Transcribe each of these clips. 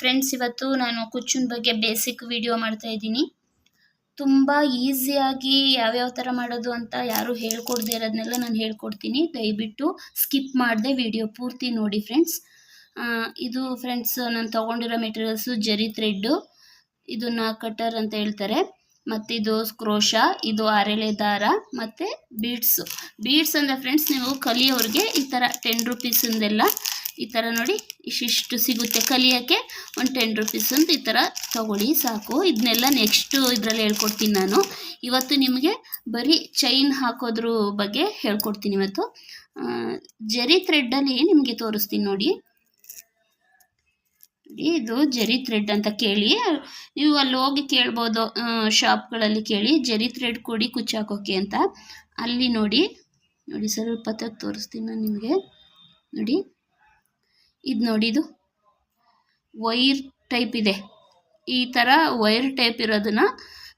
Friends ಇವತ್ತು ನಾನು ಕುಚ್ಚಿನ ಬಗ್ಗೆ ಬೇಸಿಕ್ ವಿಡಿಯೋ ಮಾಡ್ತಾ ಇದ್ದೀನಿ. ತುಂಬ ಈಸಿಯಾಗಿ ಯಾವ್ಯಾವ ಥರ ಮಾಡೋದು ಅಂತ ಯಾರು ಹೇಳ್ಕೊಡ್ದೇ ಇರೋದನ್ನೆಲ್ಲ ನಾನು ಹೇಳ್ಕೊಡ್ತೀನಿ. ದಯವಿಟ್ಟು ಸ್ಕಿಪ್ ಮಾಡಿದೆ ವಿಡಿಯೋ ಪೂರ್ತಿ ನೋಡಿ ಫ್ರೆಂಡ್ಸ್ ಇದು ಫ್ರೆಂಡ್ಸ್ ನಾನು ತೊಗೊಂಡಿರೋ ಮೆಟೀರಿಯಲ್ಸು ಜರಿ ಥ್ರೆಡ್ಡು ಇದನ್ನು ಕಟರ್ ಅಂತ ಹೇಳ್ತಾರೆ. ಮತ್ತು ಇದು ಇದು ಅರೆಳೆ ದಾರ, ಮತ್ತು ಬೀಡ್ಸು ಬೀಡ್ಸ್ ಅಂದರೆ ಫ್ರೆಂಡ್ಸ್ ನೀವು ಕಲಿಯೋರಿಗೆ ಈ ಥರ ಟೆನ್ ರುಪೀಸಿಂದೆಲ್ಲ ಈ ಥರ ನೋಡಿ, ಇಷ್ಟಿಷ್ಟು ಸಿಗುತ್ತೆ ಕಲಿಯೋಕ್ಕೆ. ಒಂದು ಟೆನ್ ರುಪೀಸ್ ಅಂತ ಈ ಥರ ತೊಗೊಳ್ಳಿ, ಸಾಕು. ಇದನ್ನೆಲ್ಲ ನೆಕ್ಸ್ಟು ಇದರಲ್ಲಿ ಹೇಳ್ಕೊಡ್ತೀನಿ ನಾನು. ಇವತ್ತು ನಿಮಗೆ ಬರೀ ಚೈನ್ ಹಾಕೋದ್ರ ಬಗ್ಗೆ ಹೇಳ್ಕೊಡ್ತೀನಿ ಇವತ್ತು. ಜರಿ ಥ್ರೆಡ್ಡಲ್ಲಿ ನಿಮಗೆ ತೋರಿಸ್ತೀನಿ ನೋಡಿ. ಇದು ಜರಿ ಥ್ರೆಡ್ ಅಂತ ಕೇಳಿ. ನೀವು ಅಲ್ಲಿ ಹೋಗಿ ಕೇಳ್ಬೋದು ಶಾಪ್ಗಳಲ್ಲಿ ಕೇಳಿ. ಜರಿ ಥ್ರೆಡ್ ಕೊಡಿ ಕುಚ್ಚಾಕೋಕೆ ಅಂತ. ಅಲ್ಲಿ ನೋಡಿ ನೋಡಿ ಸ್ವಲ್ಪ ತೋರಿಸ್ತೀನಿ ನಾನು ನಿಮಗೆ. ನೋಡಿ. ಇದು ನೋಡಿ ಇದು. ವೈರ್ ಟೈಪ್ ಇದೆ. ಈ ಥರ ವೈರ್ ಟೈಪ್ ಇರೋದನ್ನು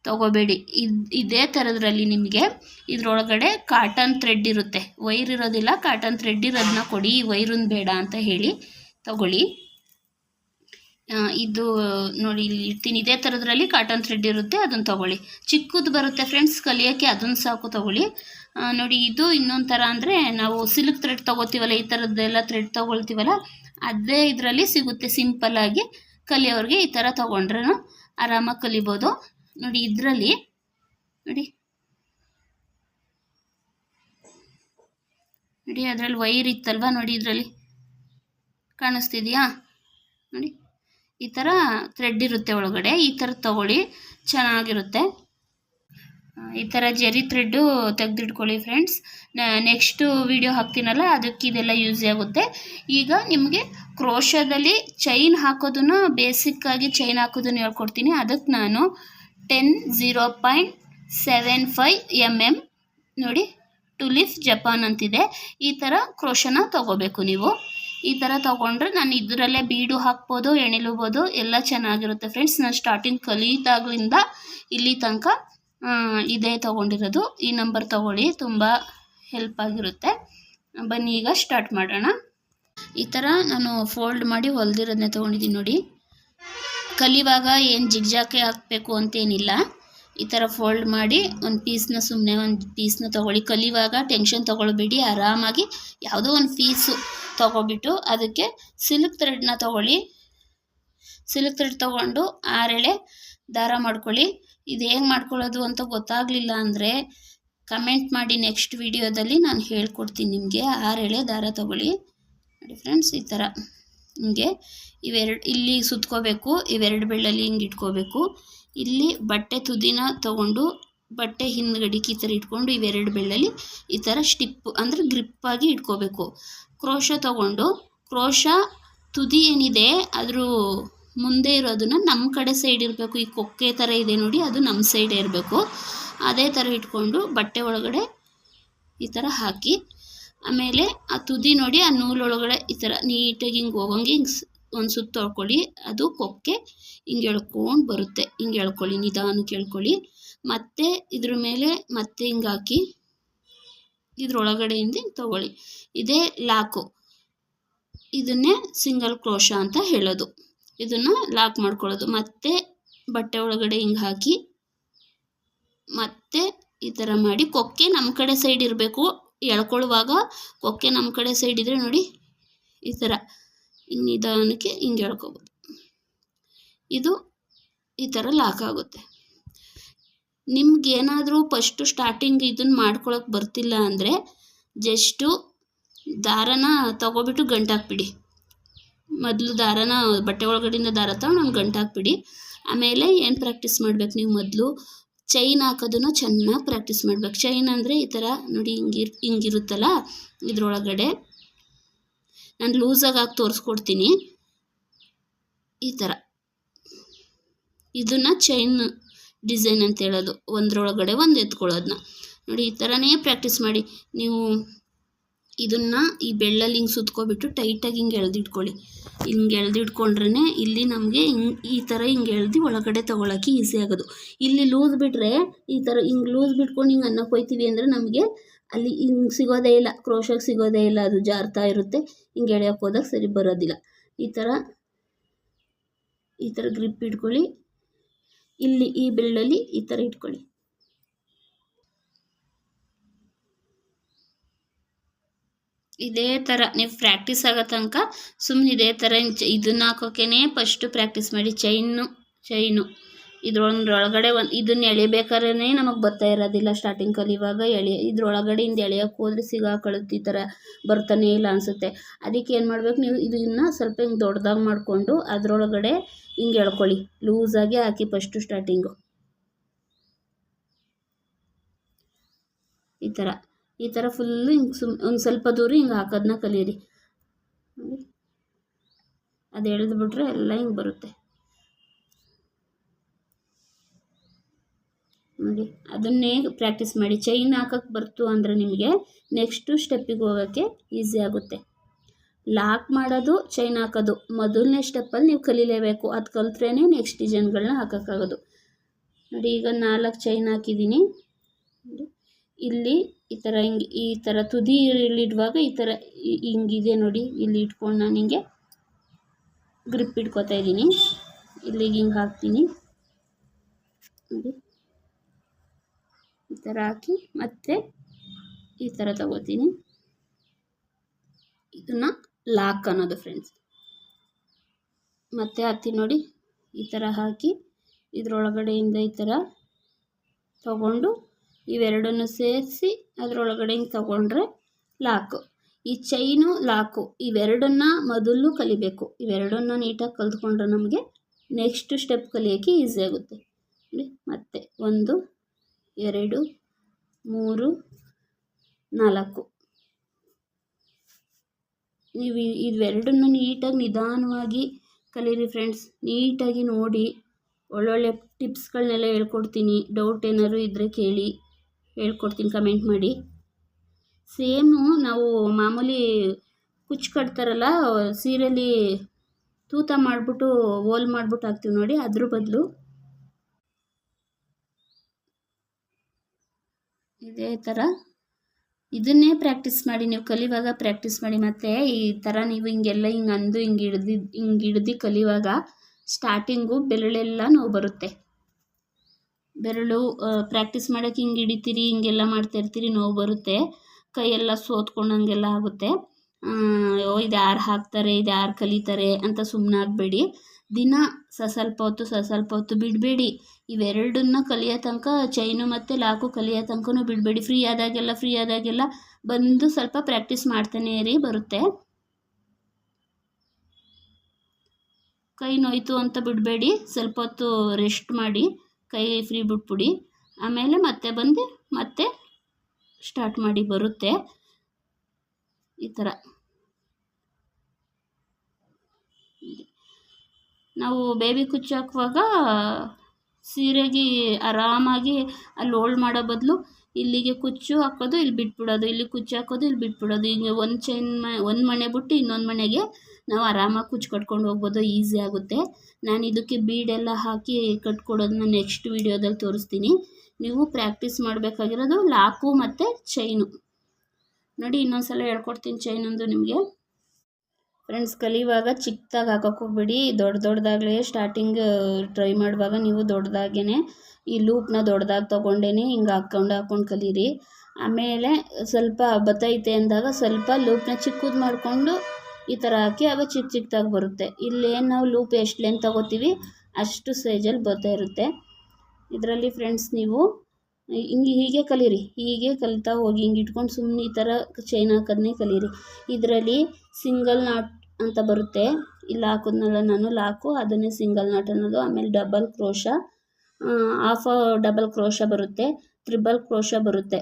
ತಗೋಬೇಡಿ. ಇದು, ಇದೇ ಥರದ್ರಲ್ಲಿ ನಿಮಗೆ ಇದರೊಳಗಡೆ ಕಾಟನ್ ಥ್ರೆಡ್ ಇರುತ್ತೆ. ವೈರ್ ಇರೋದಿಲ್ಲ ಕಾಟನ್ ಥ್ರೆಡ್ ಇರೋದನ್ನ ಕೊಡಿ. ವೈರನ್ನು ಬೇಡ ಅಂತ ಹೇಳಿ ತಗೊಳ್ಳಿ. ಇದು ನೋಡಿ, ಇಲ್ಲಿ ಇರ್ತೀನಿ ಇದೇ ಥರದ್ರಲ್ಲಿ ಕಾಟನ್ ಥ್ರೆಡ್ ಇರುತ್ತೆ, ಅದನ್ನು ತೊಗೊಳ್ಳಿ. ಚಿಕ್ಕದು ಬರುತ್ತೆ ಫ್ರೆಂಡ್ಸ್ ಕಲಿಯೋಕ್ಕೆ ಅದನ್ನು ಸಾಕು ತೊಗೊಳ್ಳಿ. ನೋಡಿ, ಇದು ಇನ್ನೊಂದು ಥರ ಅಂದರೆ ನಾವು ಸಿಲ್ಕ್ ಥ್ರೆಡ್ ತೊಗೋತೀವಲ್ಲ, ಈ ಥರದ್ದೆಲ್ಲ ಥ್ರೆಡ್ ತೊಗೊಳ್ತೀವಲ್ಲ ಅದೇ ಇದರಲ್ಲಿ ಸಿಗುತ್ತೆ ಸಿಂಪಲ್ಲಾಗಿ ಕಲಿಯೋರಿಗೆ ಈ ಥರ ತೊಗೊಂಡ್ರೆ ಆರಾಮಾಗಿ ಕಲಿಬೋದು. ನೋಡಿ ಇದರಲ್ಲಿ, ನೋಡಿ. ನೋಡಿ ಅದರಲ್ಲಿ ವೈರ್ ಇತ್ತಲ್ವ ನೋಡಿ ಇದರಲ್ಲಿ. ಕಾಣಿಸ್ತಿದೆಯಾ? ನೋಡಿ. ಈ ಥರ ಥ್ರೆಡ್ ಇರುತ್ತೆ ಒಳಗಡೆ. ಈ ಥರ ತೊಗೊಳ್ಳಿ. ಚೆನ್ನಾಗಿರುತ್ತೆ. ಈ ಥರ ಜೆರಿ ಥ್ರೆಡ್ಡು ತೆಗೆದಿಟ್ಕೊಳ್ಳಿ ಫ್ರೆಂಡ್ಸ್. ನೆಕ್ಸ್ಟು ವಿಡಿಯೋ ಹಾಕ್ತೀನಲ್ಲ, ಅದಕ್ಕೆ ಇದೆಲ್ಲ ಯೂಸ್ ಆಗುತ್ತೆ. ಈಗ ನಿಮಗೆ ಕ್ರೋಶದಲ್ಲಿ ಚೈನ್ ಹಾಕೋದನ್ನು ಬೇಸಿಕ್ಕಾಗಿ ಚೈನ್ ಹಾಕೋದನ್ನು ಹೇಳ್ಕೊಡ್ತೀನಿ. ಅದಕ್ಕೆ ನಾನು ten zero point seven five M M, ನೋಡಿ, ಟುಲಿಫ್ ಜಪಾನ್ ಅಂತಿದೆ. ಈ ಥರ ಕ್ರೋಶನ ತೊಗೋಬೇಕು ನೀವು. ಈ ಥರ ತೊಗೊಂಡ್ರೆ ನಾನು ಇದರಲ್ಲೇ ಬೀಡು ಹಾಕ್ಬೋದು, ಎಣಿಲುಬೋದು, ಎಲ್ಲ ಚೆನ್ನಾಗಿರುತ್ತೆ ಫ್ರೆಂಡ್ಸ್. ನಾನು ಸ್ಟಾರ್ಟಿಂಗ್ ಕಲಿತಾಗ್ಲಿಂದ ಇಲ್ಲಿ ತನಕ ಇದೇ ತೊಗೊಂಡಿರೋದು. ಈ ನಂಬರ್ ತೊಗೊಳ್ಳಿ, ತುಂಬ ಹೆಲ್ಪ್ ಆಗಿರುತ್ತೆ. ಬನ್ನಿ, ಈಗ ಸ್ಟಾರ್ಟ್ ಮಾಡೋಣ. ಈ ಥರ ನಾನು ಫೋಲ್ಡ್ ಮಾಡಿ ಹೊಲ್ದಿರೋದನ್ನೇ ತೊಗೊಂಡಿದ್ದೀನಿ ನೋಡಿ. ಕಲಿವಾಗ ಏನು ಜಿಗ್ಜಾಕೆ ಹಾಕಬೇಕು ಅಂತೇನಿಲ್ಲ. ಈ ಥರ ಫೋಲ್ಡ್ ಮಾಡಿ ಒಂದು ಪೀಸ್ನ ಸುಮ್ಮನೆ ಒಂದು ಪೀಸ್ನ ತೊಗೊಳ್ಳಿ. ಕಲಿವಾಗ ಟೆನ್ಷನ್ ತೊಗೊಳ್ಬೇಡಿ, ಆರಾಮಾಗಿ ಯಾವುದೋ ಒಂದು ಪೀಸು ತೊಗೊಬಿಟ್ಟು ಅದಕ್ಕೆ ಸಿಲ್ಕ್ ಥ್ರೆಡ್ನ ತೊಗೊಳ್ಳಿ. ಸಿಲ್ಕ್ ಥ್ರೆಡ್ ತೊಗೊಂಡು ಆರೆಳೆ ದಾರ ಮಾಡ್ಕೊಳ್ಳಿ. ಇದು ಹೇಗೆ ಮಾಡ್ಕೊಳ್ಳೋದು ಅಂತ ಗೊತ್ತಾಗಲಿಲ್ಲ ಅಂದರೆ ಕಮೆಂಟ್ ಮಾಡಿ ನೆಕ್ಸ್ಟ್ ವಿಡಿಯೋದಲ್ಲಿ ನಾನು ಹೇಳ್ಕೊಡ್ತೀನಿ ನಿಮಗೆ. ಆರೆಳೆ ದಾರ ತಗೊಳ್ಳಿ. ನೋಡಿ ಫ್ರೆಂಡ್ಸ್ ಈ ಥರ ಹಿಂಗೆ ಇವೆರಡು ಇಲ್ಲಿ ಸುತ್ಕೋಬೇಕು, ಇವೆರಡು ಬೆಳ್ಳಲ್ಲಿ ಹಿಂಗೆ ಇಟ್ಕೋಬೇಕು. ಇಲ್ಲಿ ಬಟ್ಟೆ ತುದಿನ ತೊಗೊಂಡು, ಬಟ್ಟೆ ಹಿಂದ್ಗಡಿಗೆ ಈ ಥರ ಇಟ್ಕೊಂಡು ಇವೆರಡು ಬೆಳ್ಳಲ್ಲಿ ಈ ಥರ ಸ್ಟಿಪ್ ಅಂದರೆ ಗ್ರಿಪ್ಪಾಗಿ ಇಟ್ಕೋಬೇಕು. ಕ್ರೋಶ ತೊಗೊಂಡು, ಕ್ರೋಶ ತುದಿ ಏನಿದೆ, ಅದ್ರ ಮುಂದೆ ಇರೋದನ್ನ ನಮ್ಮ ಕಡೆ ಸೈಡ್ ಇರಬೇಕು. ಈ ಕೊಕ್ಕೆ ಥರ ಇದೆ ನೋಡಿ, ಅದು ನಮ್ಮ ಸೈಡ್ ಇರಬೇಕು. ಅದೇ ಥರ ಇಟ್ಕೊಂಡು ಬಟ್ಟೆ ಒಳಗಡೆ ಈ ಥರ ಹಾಕಿ, ಆಮೇಲೆ ಆ ತುದಿ ನೋಡಿ, ಆ ನೂಲೊಳಗಡೆ ಈ ಥರ ನೀಟಾಗಿ ಹಿಂಗೆ ಹೋಗಂಗೆ ಹಿಂಗೆ ಒಂದು ಸುತ್ತು ತೊಳ್ಕೊಳ್ಳಿ. ಅದು ಕೊಕ್ಕೆ ಹಿಂಗೆ ಎಳ್ಕೊಂಡು ಬರುತ್ತೆ. ಹಿಂಗೆ ಎಳ್ಕೊಳ್ಳಿ, ನಿಧಾನಕ್ಕೆ ಎಳ್ಕೊಳ್ಳಿ. ಮತ್ತೆ ಇದ್ರ ಮೇಲೆ ಮತ್ತೆ ಹಿಂಗೆ ಹಾಕಿ ಇದ್ರೊಳಗಡೆಯಿಂದ ತಗೊಳ್ಳಿ. ಇದೇ ಲಾಕು. ಇದನ್ನೇ ಸಿಂಗಲ್ ಕ್ರೋಶ ಅಂತ ಹೇಳೋದು. ಇದನ್ನು ಲಾಕ್ ಮಾಡ್ಕೊಳ್ಳೋದು. ಮತ್ತೆ ಬಟ್ಟೆ ಒಳಗಡೆ ಹಿಂಗೆ ಹಾಕಿ, ಮತ್ತೆ ಈ ಥರ ಮಾಡಿ ಕೊಕ್ಕೆ ನಮ್ಮ ಕಡೆ ಸೈಡ್ ಇರಬೇಕು. ಎಳ್ಕೊಳ್ಳುವಾಗ ಕೊಕ್ಕೆ ನಮ್ಮ ಕಡೆ ಸೈಡ್ ಇದ್ರೆ ನೋಡಿ ಈ ಥರ ನಿಧಾನಕ್ಕೆ ಹಿಂಗೆ ಎಳ್ಕೊಬೋದು. ಇದು ಈ ಥರ ಲಾಕ್ ಆಗುತ್ತೆ. ನಿಮ್ಗೇನಾದರೂ ಫಸ್ಟು ಸ್ಟಾರ್ಟಿಂಗ್ ಇದನ್ನು ಮಾಡ್ಕೊಳಕ್ಕೆ ಬರ್ತಿಲ್ಲ ಅಂದರೆ ಜಸ್ಟು ದಾರನ ತಗೋಬಿಟ್ಟು ಗಂಟು ಹಾಕ್ಬಿಡಿ ಮೊದಲು ದಾರನ ಬಟ್ಟೆ ಒಳಗಡೆಯಿಂದ ದಾರ ತಗೊಂಡು ಒಂದು ಗಂಟು ಹಾಕ್ಬಿಡಿ. ಆಮೇಲೆ ಏನು ಪ್ರಾಕ್ಟೀಸ್ ಮಾಡ್ಬೇಕು ನೀವು ಮೊದಲು? ಚೈನ್ ಹಾಕೋದನ್ನು ಚೆನ್ನಾಗಿ ಪ್ರಾಕ್ಟೀಸ್ ಮಾಡ್ಬೇಕು. ಚೈನ್ ಅಂದರೆ ಈ ಥರ ನೋಡಿ ಹಿಂಗಿರ್ ಹಿಂಗಿರುತ್ತಲ್ಲ ಇದ್ರೊಳಗಡೆ. ನಾನು ಲೂಸಾಗಿ ಹಾಕಿ ತೋರಿಸ್ಕೊಡ್ತೀನಿ. ಈ ಥರ ಇದನ್ನು ಚೈನ್ ಡಿಸೈನ್ ಅಂತ ಹೇಳೋದು. ಒಂದರೊಳಗಡೆ ಒಂದು ಎತ್ಕೊಳ್ಳೋದನ್ನ ನೋಡಿ ಈ ಥರನೇ ಪ್ರಾಕ್ಟೀಸ್ ಮಾಡಿ. ನೀವು ಇದನ್ನು ಈ ಬೆಳ್ಳಲ್ಲಿ ಹಿಂಗೆ ಸುತ್ಕೊಬಿಟ್ಟು ಟೈಟಾಗಿ ಹಿಂಗೆ ಎಳೆದಿಟ್ಕೊಳ್ಳಿ. ಹಿಂಗೆ ಎಳೆದಿಟ್ಕೊಂಡ್ರೆ ಇಲ್ಲಿ ನಮಗೆ ಹಿಂಗೆ ಈ ಥರ ಹಿಂಗೆ ಎಳ್ದು ಒಳಗಡೆ ತೊಗೊಳಕ್ಕೆ ಈಸಿ ಆಗೋದು. ಇಲ್ಲಿ ಲೂಸ್ ಬಿಟ್ಟರೆ ಈ ಥರ ಹಿಂಗೆ ಲೂಸ್ ಬಿಟ್ಕೊಂಡು ಹಿಂಗೆ ಅನ್ನಕ್ಕೆ ಹೋಯ್ತೀವಿ ಅಂದರೆ ನಮಗೆ ಅಲ್ಲಿ ಹಿಂಗೆ ಸಿಗೋದೇ ಇಲ್ಲ. ಕ್ರೋಶಕ್ಕೆ ಸಿಗೋದೇ ಇಲ್ಲ. ಅದು ಜಾರ್ತಾ ಇರುತ್ತೆ. ಹಿಂಗೆ ಎಳೆಯೋಕೆ ಹೋದಾಗ ಸರಿ ಬರೋದಿಲ್ಲ. ಈ ಥರ ಈ ಥರ ಗ್ರಿಪ್ ಇಟ್ಕೊಳ್ಳಿ. ಇಲ್ಲಿ ಈ ಬೆಳ್ಳಲ್ಲಿ ಈ ಥರ ಇಟ್ಕೊಳ್ಳಿ. ಇದೇ ಥರ ನೀವು ಪ್ರಾಕ್ಟೀಸ್ ಆಗೋ ತನಕ ಸುಮ್ಮನೆ ಇದೇ ಥರ ಇದನ್ನ ಹಾಕೋಕ್ಕೇ ಫಸ್ಟು ಪ್ರಾಕ್ಟೀಸ್ ಮಾಡಿ ಚೈನು ಚೈನು ಇದ್ರೊಳಗಡೆ ಒಂದು ಇದನ್ನ ಎಳಿಬೇಕಾದ್ರೆ ನಮಗೆ ಬರ್ತಾ ಇರೋದಿಲ್ಲ ಸ್ಟಾರ್ಟಿಂಗ್ ಕಲಿಯುವಾಗ ಎಳಿ ಇದ್ರೊಳಗಡೆಯಿಂದ ಎಳೆಯೋಕೆ ಹೋದ್ರೆ ಸಿಗಾಕೊಳ್ಳುತ್ತೆ ಈ ಥರ ಬರ್ತಾನೆ ಇಲ್ಲ ಅನಿಸುತ್ತೆ. ಅದಕ್ಕೆ ಏನು ಮಾಡಬೇಕು ನೀವು ಇದನ್ನು ಸ್ವಲ್ಪ ಹಿಂಗೆ ದೊಡ್ಡದಾಗಿ ಮಾಡಿಕೊಂಡು ಅದರೊಳಗಡೆ ಹಿಂಗೆ ಎಳ್ಕೊಳ್ಳಿ. ಲೂಸಾಗಿ ಹಾಕಿ ಫಸ್ಟು ಸ್ಟಾರ್ಟಿಂಗು ಈ ಥರ ಈ ಥರ ಫುಲ್ಲು ಹಿಂಗೆ ಸುಮ್, ಒಂದು ಸ್ವಲ್ಪ ದೂರ ಹಿಂಗೆ ಹಾಕೋದನ್ನ ಕಲಿಯಿರಿ ಅದು ಎಳೆದು ಬಿಟ್ರೆ ಎಲ್ಲ ಹಿಂಗೆ ಬರುತ್ತೆ. ನೋಡಿ, ಅದನ್ನೇ ಪ್ರಾಕ್ಟೀಸ್ ಮಾಡಿ. ಚೈನ್ ಹಾಕಕ್ಕೆ ಬರ್ತು ಅಂದರೆ ನಿಮಗೆ ನೆಕ್ಸ್ಟು ಸ್ಟೆಪ್ಪಿಗೆ ಹೋಗೋಕ್ಕೆ ಈಸಿ ಆಗುತ್ತೆ. ಲಾಕ್ ಮಾಡೋದು ಚೈನ್ ಹಾಕೋದು. ಮೊದಲನೇ ಸ್ಟೆಪ್ಪಲ್ಲಿ ನೀವು ಕಲೀಲೇಬೇಕು. ಅದು ಕಲ್ತ್ರೇ ನೆಕ್ಸ್ಟ್ ಡಿಸೈನ್ಗಳನ್ನ ಹಾಕೋಕ್ಕಾಗೋದು. ನೋಡಿ, ಈಗ ನಾಲ್ಕು ಚೈನ್ ಹಾಕಿದ್ದೀನಿ. ಇಲ್ಲಿ ಈ ಥರ ಹಿಂಗೆ, ಈ ಥರ ತುದಿ ಇಡುವಾಗ ಈ ಥರ ಹಿಂಗಿದೆ ನೋಡಿ, ಇಲ್ಲಿ ಇಟ್ಕೊಂಡು ನಾನು ಹಿಂಗೆ ಗ್ರಿಪ್ ಇಟ್ಕೊತಾ ಇದ್ದೀನಿ. ಇಲ್ಲಿಗೆ ಹಿಂಗೆ ಹಾಕ್ತೀನಿ. ನೋಡಿ. ಈ ಥರ ಹಾಕಿ ಮತ್ತೆ ಈ ಥರ ತಗೋತೀನಿ. ಇದನ್ನು ಲಾಕ್ ಅನ್ನೋದು ಫ್ರೆಂಡ್ಸ್ ಮತ್ತೆ ಹತ್ತಿ ನೋಡಿ, ಈ ಥರ ಹಾಕಿ ಇದರೊಳಗಡೆಯಿಂದ ಈ ಥರ ತಗೊಂಡು ಇವೆರಡನ್ನು ಸೇರಿಸಿ ಅದರೊಳಗಡೆ ಹಿಂಗೆ ತಗೊಂಡ್ರೆ ಲಾಕು ಈ ಚೈನು ಲಾಕು ಇವೆರಡನ್ನ ಮೊದಲು ಕಲಿಬೇಕು. ಇವೆರಡನ್ನ ನೀಟಾಗಿ ಕಲ್ತ್ಕೊಂಡ್ರೆ ನಮಗೆ ನೆಕ್ಸ್ಟ್ ಸ್ಟೆಪ್ ಕಲಿಯೋಕ್ಕೆ ಈಸಿ ಆಗುತ್ತೆ. ಮತ್ತೆ ಒಂದು, ಎರಡು, ಮೂರು, ನಾಲ್ಕು. ನೀವು ಇವೆರಡನ್ನು ನೀಟಾಗಿ ನಿಧಾನವಾಗಿ ಕಲೀರಿ ಫ್ರೆಂಡ್ಸ್ ನೀಟಾಗಿ ನೋಡಿ. ಒಳ್ಳೊಳ್ಳೆ ಟಿಪ್ಸ್ಗಳನ್ನೆಲ್ಲ ಹೇಳ್ಕೊಡ್ತೀನಿ. ಡೌಟ್ ಏನಾದ್ರು ಇದ್ದರೆ ಕೇಳಿ. ಹೇಳ್ಕೊಡ್ತೀನಿ ಕಮೆಂಟ್ ಮಾಡಿ. ಸೇಮು ನಾವು ಮಾಮೂಲಿ ಕುಚ್ಚು ಕಟ್ತಾರಲ್ಲ ಸೀರೆಯಲ್ಲಿ ತೂತ ಮಾಡಿಬಿಟ್ಟು ಹೋಲ್ ಮಾಡಿಬಿಟ್ಟು ಹಾಕ್ತೀವಿ ನೋಡಿ, ಅದ್ರ ಬದಲು. ಇದೇ ಥರ. ಇದನ್ನೇ ಪ್ರಾಕ್ಟೀಸ್ ಮಾಡಿ, ನೀವು ಕಲಿಯುವಾಗ ಪ್ರಾಕ್ಟೀಸ್ ಮಾಡಿ, ಮತ್ತು ಈ ಥರ ನೀವು ಹಿಂಗೆಲ್ಲ ಹಿಂಗೆ ಅಂದು, ಹಿಂಗೆ ಹಿಡ್ದು ಹಿಂಗೆ ಹಿಡ್ದು ಕಲಿಯುವಾಗ ಸ್ಟಾರ್ಟಿಂಗು ಬೆರಳೆಲ್ಲ ನೋವು ಬರುತ್ತೆ. ಬೆರಳು ಪ್ರಾಕ್ಟೀಸ್ ಮಾಡೋಕ್ಕೆ ಹಿಂಗೆ ಹಿಡಿತೀರಿ, ಹಿಂಗೆಲ್ಲ ಮಾಡ್ತಾಯಿರ್ತೀರಿ ನೋವು ಬರುತ್ತೆ. ಕೈಯೆಲ್ಲ ಸೋತ್ಕೊಂಡಂಗೆಲ್ಲ ಆಗುತ್ತೆ. ಇದು ಯಾರು ಹಾಕ್ತಾರೆ, ಇದು ಯಾರು ಕಲಿತಾರೆ ಅಂತ ಸುಮ್ಮನಾಗಬೇಡಿ ದಿನ ಸ ಸ್ವಲ್ಪ ಹೊತ್ತು ಸ ಸ್ವಲ್ಪ ಹೊತ್ತು ಬಿಡಬೇಡಿ. ಇವೆರಡನ್ನ ಕಲಿಯೋ ತನಕ ಚೈನು ಮತ್ತು ಲಾಕು ಕಲಿಯೋ ತನಕನೂ ಬಿಡಬೇಡಿ. ಫ್ರೀ ಆದಾಗೆಲ್ಲ ಫ್ರೀ ಆದಾಗೆಲ್ಲ ಬಂದು ಸ್ವಲ್ಪ ಪ್ರಾಕ್ಟೀಸ್ ಮಾಡ್ತಾನೇ ಇರಿ, ಬರುತ್ತೆ. ಕೈ ನೋಯ್ತು ಅಂತ ಬಿಡಬೇಡಿ. ಸ್ವಲ್ಪ ಹೊತ್ತು ರೆಸ್ಟ್ ಮಾಡಿ. ಕೈ ಫ್ರೀ ಬಿಟ್ಬಿಡಿ. ಆಮೇಲೆ ಮತ್ತೆ ಬಂದು ಮತ್ತೆ ಸ್ಟಾರ್ಟ್ ಮಾಡಿ ಬರುತ್ತೆ. ಈ ಥರ ನಾವು ಬೇಬಿ ಕುಚ್ಚು ಹಾಕುವಾಗ ಸೀರೆಗೆ ಆರಾಮಾಗಿ ಅಲ್ಲಿ ಹೋಲ್ಡ್ ಮಾಡೋ ಬದಲು ಇಲ್ಲಿಗೆ ಕುಚ್ಚು ಹಾಕೋದು, ಇಲ್ಲಿ ಬಿಟ್ಬಿಡೋದು, ಇಲ್ಲಿ ಕುಚ್ಚು ಹಾಕೋದು, ಇಲ್ಲಿ ಬಿಟ್ಬಿಡೋದು. ಹಿಂಗೆ ಒಂದು ಚೈನ್ ಮ ಒಂದು ಮಣೆ ಬಿಟ್ಟು ಇನ್ನೊಂದು ಮನೆಗೆ ನಾವು ಆರಾಮಾಗಿ ಕುಚ್ಚು ಕಟ್ಕೊಂಡು ಹೋಗ್ಬೋದು, ಈಸಿ ಆಗುತ್ತೆ. ನಾನು ಇದಕ್ಕೆ ಬೀಡೆಲ್ಲ ಹಾಕಿ ಕಟ್ಕೊಡೋದನ್ನ ನೆಕ್ಸ್ಟ್ ವೀಡಿಯೋದಲ್ಲಿ ತೋರಿಸ್ತೀನಿ. ನೀವು ಪ್ರಾಕ್ಟೀಸ್ ಮಾಡಬೇಕಾಗಿರೋದು ಲಾಕು ಮತ್ತು ಚೈನು ನೋಡಿ ಇನ್ನೊಂದು ಸಲ ಹೇಳ್ಕೊಡ್ತೀನಿ ಚೈನೊಂದು ನಿಮಗೆ. ಫ್ರೆಂಡ್ಸ್ ಕಲಿಯುವಾಗ ಚಿಕ್ಕದಾಗಿ ಹಾಕೋಕೆ ಹೋಗ್ಬೇಡಿ. ದೊಡ್ಡ ದೊಡ್ಡದಾಗಲೇ ಸ್ಟಾರ್ಟಿಂಗ್ ಟ್ರೈ ಮಾಡುವಾಗ ನೀವು ದೊಡ್ಡದಾಗೇ ಈ ಲೂಪ್ನ ದೊಡ್ಡದಾಗಿ ತೊಗೊಂಡೇ ಹಿಂಗೆ ಹಾಕ್ಕೊಂಡು ಹಾಕ್ಕೊಂಡು ಕಲೀರಿ. ಆಮೇಲೆ ಸ್ವಲ್ಪ ಬತ್ತೈತೆ ಅಂದಾಗ ಸ್ವಲ್ಪ ಲೂಪ್ನ ಚಿಕ್ಕದು ಮಾಡಿಕೊಂಡು ಈ ಥರ ಹಾಕಿ ಆಗ ಚಿಕ್ಕ ಚಿಕ್ಕದಾಗಿ ಬರುತ್ತೆ. ಇಲ್ಲೇನು ನಾವು ಲೂಪ್ ಎಷ್ಟು ಲೆಂತ್ ತಗೋತೀವಿ ಅಷ್ಟು ಸೈಜಲ್ಲಿ ಬರ್ತಾ ಇರುತ್ತೆ. ಇದರಲ್ಲಿ ಫ್ರೆಂಡ್ಸ್ ನೀವು ಹಿಂಗೆ ಹೀಗೆ ಕಲೀರಿ, ಹೀಗೆ ಕಲಿತಾ ಹೋಗಿ ಹಿಂಗೆ ಇಟ್ಕೊಂಡು ಸುಮ್ಮನೆ ಈ ಥರ ಚೈನ್ ಹಾಕೋದನ್ನೇ ಕಲೀರಿ. ಇದರಲ್ಲಿ ಸಿಂಗಲ್ ನಾಟ್ ಅಂತ ಬರುತ್ತೆ. ಇಲ್ಲಿ ಹಾಕೋದ್ನಲ್ಲ ನಾನು ಲಾಕು, ಅದನ್ನೇ ಸಿಂಗಲ್ ನಾಟ್ ಅನ್ನೋದು, ಆಮೇಲೆ double crochet half double crochet ಬರುತ್ತೆ ತ್ರಿಬಲ್ ಕ್ರೋಶ ಬರುತ್ತೆ.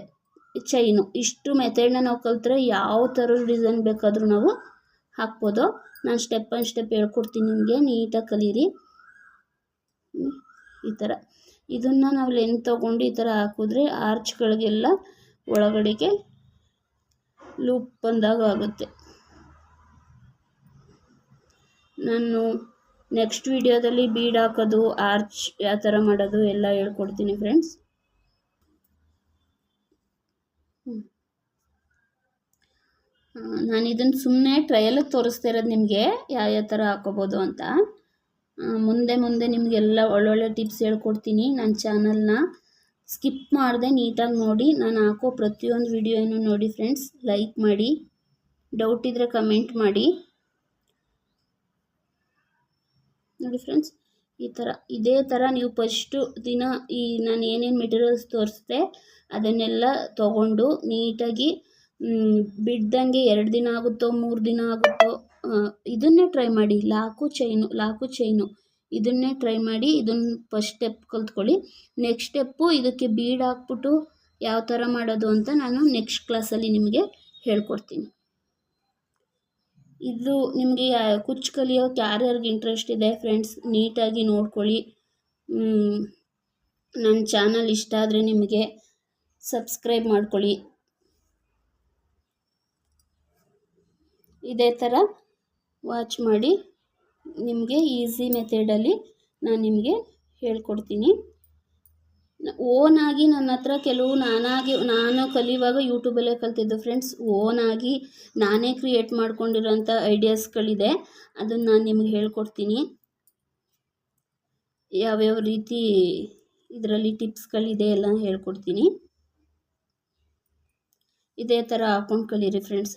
ಚೈನು ಇಷ್ಟು ಮೆಥಡ್ನ ನಾವು ಕಲ್ತ್ರೆ ಯಾವ ಥರ ಡಿಸೈನ್ ಬೇಕಾದರೂ ನಾವು ಹಾಕ್ಬೋದು. ನಾನು ಸ್ಟೆಪ್ ಬೈ ಸ್ಟೆಪ್ ಹೇಳ್ಕೊಡ್ತೀನಿ ನಿಮಗೆ. ನೀಟಾಗಿ ಕಲೀರಿ. ಈ ಥರ ಇದನ್ನು ನಾವು ಲೆಂತ್ ತೊಗೊಂಡು ಈ ಥರ ಹಾಕಿದ್ರೆ ಆರ್ಚ್ಗಳಿಗೆಲ್ಲ ಒಳಗಡೆಗೆ ಲೂಪ್ ಬಂದಾಗ ಆಗುತ್ತೆ. ನಾನು ನೆಕ್ಸ್ಟ್ ವಿಡಿಯೋದಲ್ಲಿ ಬೀಡ್ ಹಾಕೋದು ಆರ್ಚ್ ಯಾವ ಥರ ಮಾಡೋದು ಎಲ್ಲ ಹೇಳ್ಕೊಡ್ತೀನಿ ಫ್ರೆಂಡ್ಸ್ ನಾನು ಇದನ್ನು ಸುಮ್ಮನೆ ಟ್ರಯಲಿಗೆ ತೋರಿಸ್ತಾ ಇರೋದು ನಿಮಗೆ ಯಾವ ಯಾವ ಥರ ಹಾಕೋಬೋದು ಅಂತ. ಮುಂದೆ ಮುಂದೆ ನಿಮಗೆಲ್ಲ ಒಳ್ಳೊಳ್ಳೆ ಟಿಪ್ಸ್ ಹೇಳ್ಕೊಡ್ತೀನಿ ನನ್ನ ಚಾನಲ್ನ ಸ್ಕಿಪ್ ಮಾಡಿದೆ ನೀಟಾಗಿ ನೋಡಿ, ನಾನು ಹಾಕೋ ಪ್ರತಿಯೊಂದು ವಿಡಿಯೋನು ನೋಡಿ ಫ್ರೆಂಡ್ಸ್ ಲೈಕ್ ಮಾಡಿ ಡೌಟ್ ಇದ್ದರೆ ಕಮೆಂಟ್ ಮಾಡಿ. ನೋಡಿ ಫ್ರೆಂಡ್ಸ್ ಈ ಥರ ಇದೇ ಥರ ನೀವು ಫಸ್ಟು ದಿನ ಈ ನಾನು ಏನೇನು ಮೆಟೀರಿಯಲ್ಸ್ ತೋರಿಸ್ದೆ, ಅದನ್ನೆಲ್ಲ ತಗೊಂಡು ನೀಟಾಗಿ ಬಿಡ್ದಂಗೆ ಎರಡು ದಿನ ಆಗುತ್ತೋ, ಮೂರು ದಿನ ಆಗುತ್ತೋ ಇದನ್ನೇ ಟ್ರೈ ಮಾಡಿ. ಲಾಕು ಚೈನು ಲಾಕು ಚೈನು ಇದನ್ನೇ ಟ್ರೈ ಮಾಡಿ ಇದನ್ನು ಫಸ್ಟ್ ಸ್ಟೆಪ್ ಕಲ್ತ್ಕೊಳ್ಳಿ. ನೆಕ್ಸ್ಟ್ ಸ್ಟೆಪ್ಪು ಇದಕ್ಕೆ ಬೀಡ್ ಹಾಕ್ಬಿಟ್ಟು ಯಾವ ಥರ ಮಾಡೋದು ಅಂತ ನಾನು ನೆಕ್ಸ್ಟ್ ಕ್ಲಾಸಲ್ಲಿ ನಿಮಗೆ ಹೇಳ್ಕೊಡ್ತೀನಿ. ಇದು ನಿಮಗೆ ಕುಚ್ಚು ಕಲಿಯೋಕೆ ಯಾರ್ಯಾರಿಗೆ ಇಂಟ್ರೆಸ್ಟ್ ಇದೆ ಫ್ರೆಂಡ್ಸ್ ನೀಟಾಗಿ ನೋಡ್ಕೊಳ್ಳಿ. ನನ್ನ ಚಾನಲ್ ಇಷ್ಟ ಆದರೆ ನಿಮಗೆ ಸಬ್ಸ್ಕ್ರೈಬ್ ಮಾಡ್ಕೊಳ್ಳಿ. ಇದೇ ಥರ ವಾಚ್ ಮಾಡಿ ನಿಮಗೆ ಈಸಿ ಮೆಥಡಲ್ಲಿ ನಾನು ನಿಮಗೆ ಹೇಳ್ಕೊಡ್ತೀನಿ. ಓನಾಗಿ ನನ್ನ ಹತ್ರ ಕೆಲವು ನಾನಾಗಿ, ನಾನು ಕಲಿಯುವಾಗ ಯೂಟ್ಯೂಬಲ್ಲೇ ಕಲ್ತಿದ್ದು ಫ್ರೆಂಡ್ಸ್ ಓನಾಗಿ ನಾನೇ ಕ್ರಿಯೇಟ್ ಮಾಡ್ಕೊಂಡಿರೋಂಥ ಐಡಿಯಾಸ್ಗಳಿದೆ ಅದನ್ನು ನಾನು ನಿಮಗೆ ಹೇಳ್ಕೊಡ್ತೀನಿ. ಯಾವ್ಯಾವ ರೀತಿ ಇದರಲ್ಲಿ ಟಿಪ್ಸ್ಗಳಿದೆ ಎಲ್ಲ ಹೇಳ್ಕೊಡ್ತೀನಿ. ಇದೇ ಥರ ಹಾಕೊಂಡು ಕಲೀರಿ ಫ್ರೆಂಡ್ಸ್